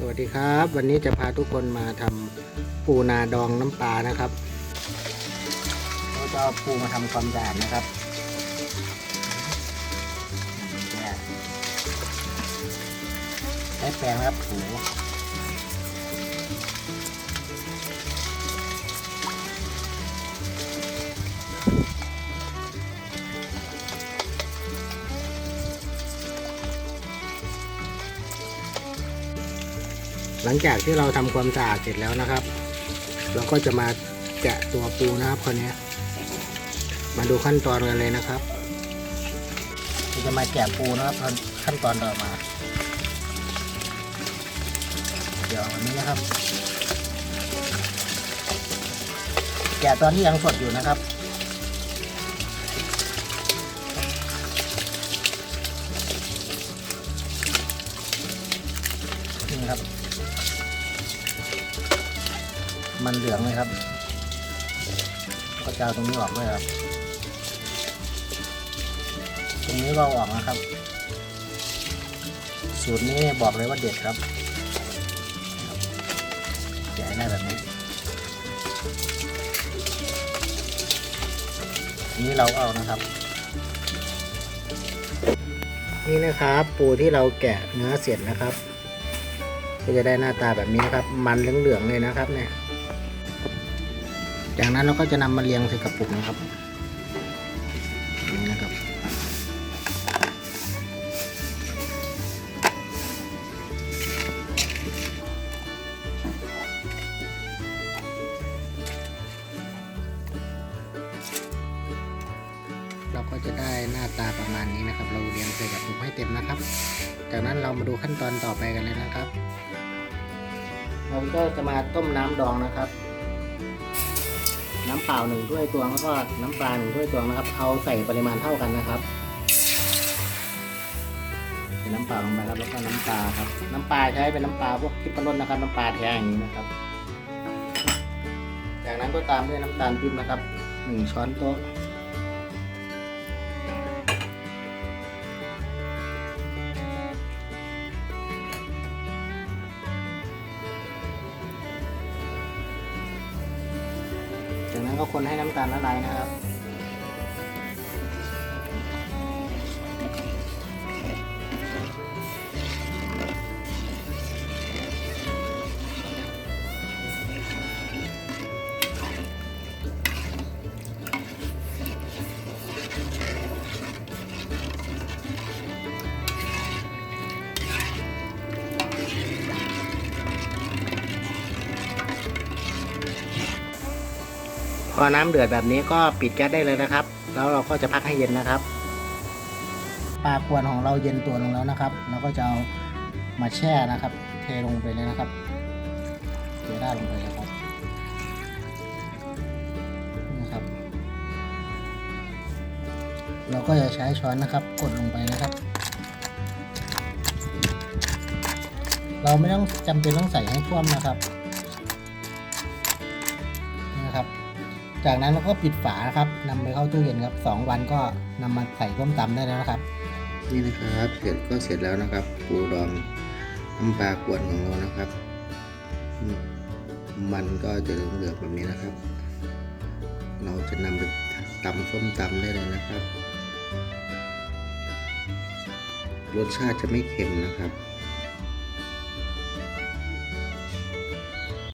สวัสดีครับ วันนี้จะพาทุกคนมาทำปูนาดองน้ำปลานะครับเราจะเอาปูมาทำความสะอาดนะครับเนี่ยใช้แปรงครับถู หลังจากที่เราทำความสะอาดเสร็จแล้วนะครับ เราก็จะมาแกะตัวปูนะครับคนนี้มาดูขั้นตอนกันเลยนะครับเราจะมาแกะปูนะครับขั้นตอนต่อมา เดี๋ยวอันนี้นะครับ แกะตอนที่ยังสดอยู่นะครับนี่ครับ มันเหลืองเลยครับ ก็จะเอาตรงนี้ออกด้วยครับ ตรงนี้เอาออกนะครับ สูตรนี้บอกเลยว่าเด็ดครับแกะให้ได้แบบนี้นนี้เราเอานะครับ นี่นะครับปูที่เราแกะเนื้อเสร็จนะครับ ก็จะได้หน้าตาแบบนี้นะครับ มันเหลืองๆเลยนะครับเนี่ย จากนั้นเราก็จะนำมาเรียงใส่กระปุกนะครับนี่นะครับ เราก็จะได้หน้าตาประมาณนี้นะครับ เราเรียงใส่กระปุกให้เต็มนะครับ จากนั้นเรามาดูขั้นตอนต่อไปกันเลยนะครับ เราก็จะมาต้มน้ำดองนะครับ น้ำเปล่าหนึ่งถ้วยตวงแล้วก็น้ำปลาหนึ่งถ้วยตวงนะครับ เอาใส่ปริมาณเท่ากันนะครับใส่น้ำเปล่าลงไปครับ แล้วก็น้ำปลาครับ น้ำปลาใช้เป็นน้ำปลาพวกทิพรสนะครับ น้ำปลาแท้อย่างนี้นะครับ จากนั้นก็ตามด้วยน้ำตาลปี๊บนะครับหนึ่งช้อนโต๊ะ ก็คนให้น้ำตาลละลายนะครับ พอน้ำเดือดแบบนี้ก็ปิดแก๊สได้เลยนะครับ แล้วเราก็จะพักให้เย็นนะครับ ปลากวนของเราเย็นตัวลงแล้วนะครับ เราก็จะเอามาแช่นะครับ เทลงไปเลยนะครับ เทได้ลงไปเลยครับนี่ครับ เราก็จะใช้ช้อนนะครับ กดลงไปนะครับ เราไม่ต้องจำเป็นต้องใส่ให้ท่วมนะครับ จากนั้นเราก็ปิดฝานะครับนำไปเข้าตู้เย็นครับสองวันก็นำมาใส่ต้มตำได้แล้วนะครับ นี่นะครับเสร็จก็เสร็จแล้วนะครับ ปูดองน้ำปลากวนของเรานะครับมมันก็จะเหลืองๆแบบนี้นะครับ เราจะนำไปตำส้มตำได้เลยนะครับ รสชาติจะไม่เค็มนะครับ